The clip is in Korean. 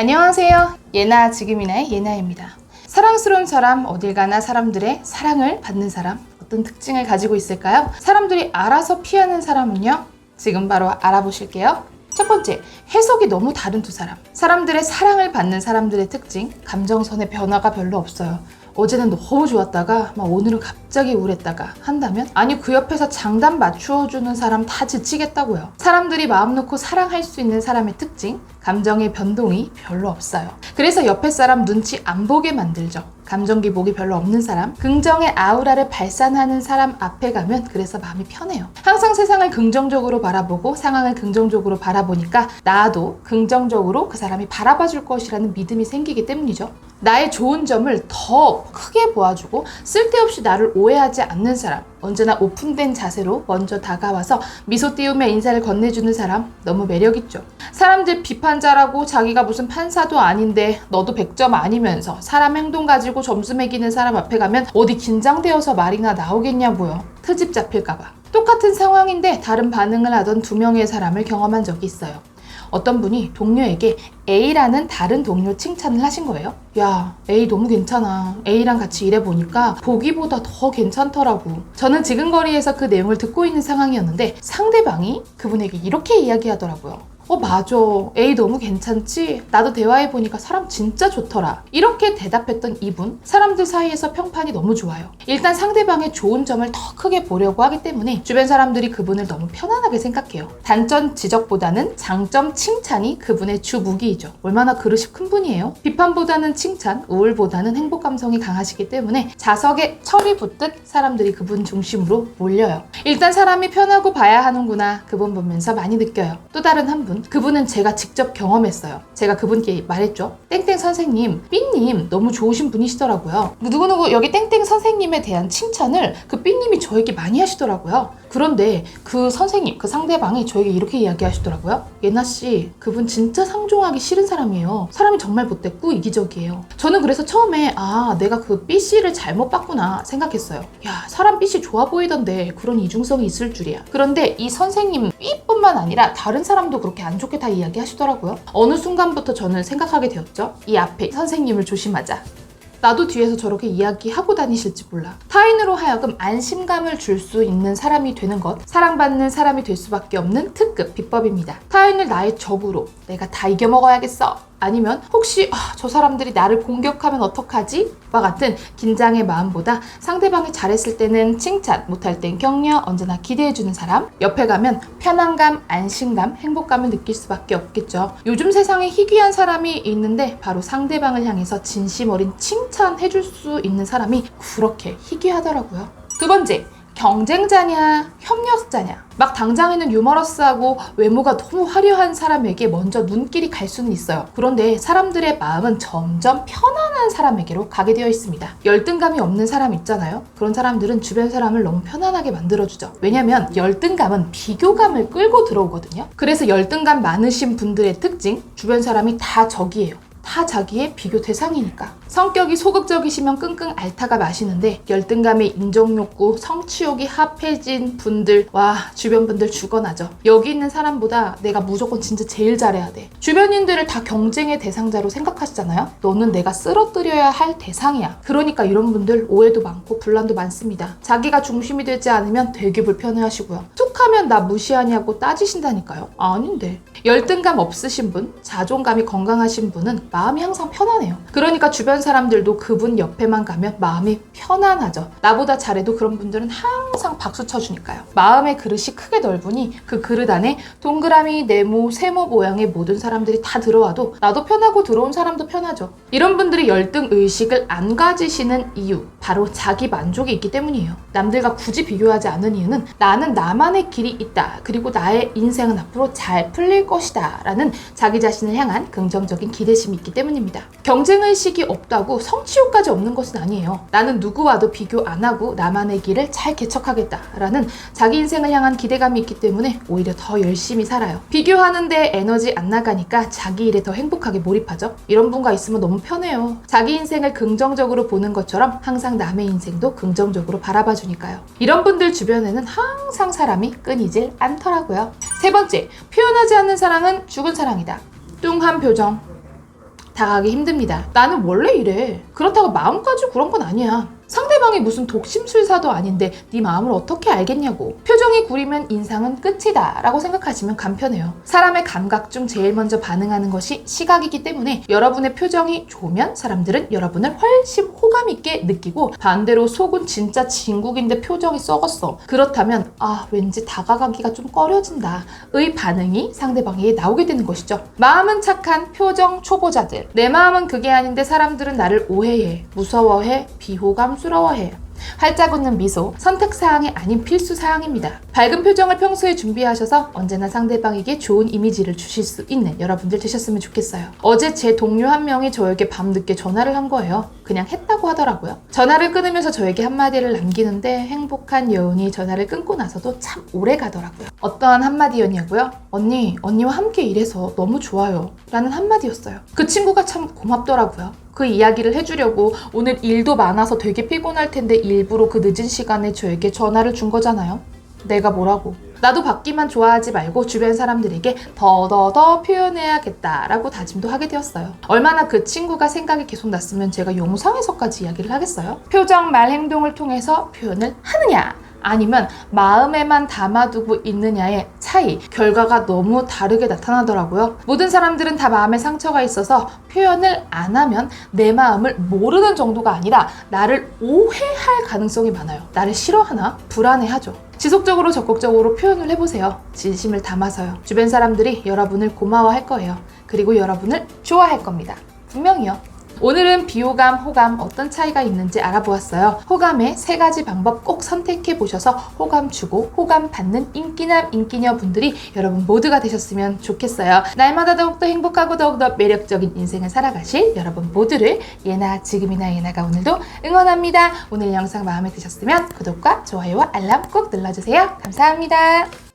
안녕하세요. 예나 지금이나의 예나입니다. 사랑스러운 사람, 어딜 가나 사람들의 사랑을 받는 사람, 어떤 특징을 가지고 있을까요? 사람들이 알아서 피하는 사람은요? 지금 바로 알아보실게요. 첫 번째, 해석이 너무 다른 두 사람. 사람들의 사랑을 받는 사람들의 특징, 감정선의 변화가 별로 없어요. 어제는 너무 좋았다가 막 오늘은 갑자기 우울했다가 한다면 아니 그 옆에서 장단 맞추어주는 사람 다 지치겠다고요. 사람들이 마음 놓고 사랑할 수 있는 사람의 특징, 감정의 변동이 별로 없어요. 그래서 옆에 사람 눈치 안 보게 만들죠. 감정 기복이 별로 없는 사람, 긍정의 아우라를 발산하는 사람 앞에 가면 그래서 마음이 편해요. 항상 세상을 긍정적으로 바라보고 상황을 긍정적으로 바라보니까 나도 긍정적으로 그 사람이 바라봐 줄 것이라는 믿음이 생기기 때문이죠. 나의 좋은 점을 더 크게 보아주고 쓸데없이 나를 오해하지 않는 사람, 언제나 오픈된 자세로 먼저 다가와서 미소 띄우며 인사를 건네주는 사람 너무 매력있죠. 사람들 비판자라고 자기가 무슨 판사도 아닌데 너도 100점 아니면서 사람 행동 가지고 점수 매기는 사람 앞에 가면 어디 긴장되어서 말이나 나오겠냐고요. 트집 잡힐까봐. 똑같은 상황인데 다른 반응을 하던 두 명의 사람을 경험한 적이 있어요. 어떤 분이 동료에게 A라는 다른 동료 칭찬을 하신 거예요. 야, A 너무 괜찮아. A랑 같이 일해보니까 보기보다 더 괜찮더라고. 저는 지금 거리에서 그 내용을 듣고 있는 상황이었는데 상대방이 그분에게 이렇게 이야기하더라고요. 어, 맞아. A 너무 괜찮지? 나도 대화해보니까 사람 진짜 좋더라. 이렇게 대답했던 이분, 사람들 사이에서 평판이 너무 좋아요. 일단 상대방의 좋은 점을 더 크게 보려고 하기 때문에 주변 사람들이 그분을 너무 편안하게 생각해요. 단점 지적보다는 장점 칭찬이 그분의 주 무기이죠. 얼마나 그릇이 큰 분이에요? 비판보다는 칭찬, 우울보다는 행복 감성이 강하시기 때문에 자석에 철이 붙듯 사람들이 그분 중심으로 몰려요. 일단 사람이 편하고 봐야 하는구나. 그분 보면서 많이 느껴요. 또 다른 한 분, 그분은 제가 직접 경험했어요. 제가 그분께 말했죠. 땡땡 선생님, 삐님 너무 좋으신 분이시더라고요. 누구누구 여기 땡땡 선생님에 대한 칭찬을 그 삐님이 저에게 많이 하시더라고요. 그런데 그 선생님, 그 상대방이 저에게 이렇게 이야기하시더라고요. 예나 씨, 그분 진짜 상종하기 싫은 사람이에요. 사람이 정말 못됐고 이기적이에요. 저는 그래서 처음에 아, 내가 그 B 씨를 잘못 봤구나 생각했어요. 야, 사람 B 씨 좋아 보이던데 그런 이중성이 있을 줄이야. 그런데 이 선생님 B뿐만 아니라 다른 사람도 그렇게 안 좋게 다 이야기하시더라고요. 어느 순간부터 저는 생각하게 되었죠. 이 앞에 선생님을 조심하자. 나도 뒤에서 저렇게 이야기하고 다니실지 몰라. 타인으로 하여금 안심감을 줄 수 있는 사람이 되는 것, 사랑받는 사람이 될 수밖에 없는 특급 비법입니다. 타인을 나의 적으로 내가 다 이겨먹어야겠어. 아니면 혹시 아, 저 사람들이 나를 공격하면 어떡하지? 와 같은 긴장의 마음보다 상대방이 잘했을 때는 칭찬, 못할 땐 격려, 언제나 기대해주는 사람 옆에 가면 편안감, 안심감, 행복감을 느낄 수밖에 없겠죠. 요즘 세상에 희귀한 사람이 있는데 바로 상대방을 향해서 진심 어린 칭찬해줄 수 있는 사람이 그렇게 희귀하더라고요. 두 번째, 경쟁자냐, 협력자냐. 막 당장에는 유머러스하고 외모가 너무 화려한 사람에게 먼저 눈길이 갈 수는 있어요. 그런데 사람들의 마음은 점점 편안한 사람에게로 가게 되어 있습니다. 열등감이 없는 사람 있잖아요. 그런 사람들은 주변 사람을 너무 편안하게 만들어주죠. 왜냐면 열등감은 비교감을 끌고 들어오거든요. 그래서 열등감 많으신 분들의 특징, 주변 사람이 다 적이에요. 다 자기의 비교 대상이니까. 성격이 소극적이시면 끙끙 앓다가 마시는데 열등감에 인정욕구, 성취욕이 합해진 분들 와 주변 분들 죽어나죠. 여기 있는 사람보다 내가 무조건 진짜 제일 잘해야 돼. 주변인들을 다 경쟁의 대상자로 생각하시잖아요. 너는 내가 쓰러뜨려야 할 대상이야. 그러니까 이런 분들 오해도 많고 분란도 많습니다. 자기가 중심이 되지 않으면 되게 불편해하시고요. 툭하면 나 무시하냐고 따지신다니까요. 아닌데. 열등감 없으신 분, 자존감이 건강하신 분은 마음이 항상 편안해요. 그러니까 주변 사람들도 그분 옆에만 가면 마음이 편안하죠. 나보다 잘해도 그런 분들은 항상 박수 쳐주니까요. 마음의 그릇이 크게 넓으니 그 그릇 안에 동그라미, 네모, 세모 모양의 모든 사람들이 다 들어와도 나도 편하고 들어온 사람도 편하죠. 이런 분들이 열등 의식을 안 가지시는 이유 바로 자기 만족이 있기 때문이에요. 남들과 굳이 비교하지 않는 이유는 나는 나만의 길이 있다. 그리고 나의 인생은 앞으로 잘 풀릴 것이다. 라는 자기 자신을 향한 긍정적인 기대심이 있기 때문입니다. 경쟁의식이 없다고 성취욕까지 없는 것은 아니에요. 나는 누구와도 비교 안 하고 나만의 길을 잘 개척하겠다. 라는 자기 인생을 향한 기대감이 있기 때문에 오히려 더 열심히 살아요. 비교하는데 에너지 안 나가니까 자기 일에 더 행복하게 몰입하죠. 이런 분과 있으면 너무 편해요. 자기 인생을 긍정적으로 보는 것처럼 항상 남의 인생도 긍정적으로 바라봐 주니까요. 이런 분들 주변에는 항상 사람이 끊이질 않더라고요. 세 번째, 표현하지 않는 사랑은 죽은 사랑이다. 뚱한 표정. 다가가기 힘듭니다. 나는 원래 이래. 그렇다고 마음까지 그런 건 아니야. 상대방이 무슨 독심술사도 아닌데 네 마음을 어떻게 알겠냐고. 표정이 구리면 인상은 끝이다 라고 생각하시면 간편해요. 사람의 감각 중 제일 먼저 반응하는 것이 시각이기 때문에 여러분의 표정이 좋으면 사람들은 여러분을 훨씬 호감 있게 느끼고 반대로 속은 진짜 진국인데 표정이 썩었어. 그렇다면 아 왠지 다가가기가 좀 꺼려진다. 의 반응이 상대방에게 나오게 되는 것이죠. 마음은 착한 표정 초보자들. 내 마음은 그게 아닌데 사람들은 나를 오해해, 무서워해, 비호감 스러워해. 활짝 웃는 미소, 선택 사항이 아닌 필수 사항입니다. 밝은 표정을 평소에 준비하셔서 언제나 상대방에게 좋은 이미지를 주실 수 있는 여러분들 되셨으면 좋겠어요. 어제 제 동료 한 명이 저에게 밤늦게 전화를 한 거예요. 그냥 했다고 하더라고요. 전화를 끊으면서 저에게 한마디를 남기는데 행복한 여운이 전화를 끊고 나서도 참 오래 가더라고요. 어떠한 한마디였냐고요? 언니, 언니와 함께 일해서 너무 좋아요. 라는 한마디였어요. 그 친구가 참 고맙더라고요. 그 이야기를 해주려고 오늘 일도 많아서 되게 피곤할 텐데 일부러 그 늦은 시간에 저에게 전화를 준 거잖아요. 내가 뭐라고. 나도 받기만 좋아하지 말고 주변 사람들에게 더더더 표현해야겠다라고 다짐도 하게 되었어요. 얼마나 그 친구가 생각이 계속 났으면 제가 영상에서까지 이야기를 하겠어요? 표정, 말, 행동을 통해서 표현을 하느냐? 아니면 마음에만 담아두고 있느냐의 차이, 결과가 너무 다르게 나타나더라고요. 모든 사람들은 다 마음에 상처가 있어서 표현을 안 하면 내 마음을 모르는 정도가 아니라 나를 오해할 가능성이 많아요. 나를 싫어하나? 불안해하죠. 지속적으로 적극적으로 표현을 해보세요. 진심을 담아서요. 주변 사람들이 여러분을 고마워할 거예요. 그리고 여러분을 좋아할 겁니다. 분명히요. 오늘은 비호감, 호감 어떤 차이가 있는지 알아보았어요. 호감의 세 가지 방법 꼭 선택해 보셔서 호감 주고 호감 받는 인기남, 인기녀 분들이 여러분 모두가 되셨으면 좋겠어요. 날마다 더욱더 행복하고 더욱더 매력적인 인생을 살아가실 여러분 모두를 예나 지금이나 예나가 오늘도 응원합니다. 오늘 영상 마음에 드셨으면 구독과 좋아요와 알람 꼭 눌러주세요. 감사합니다.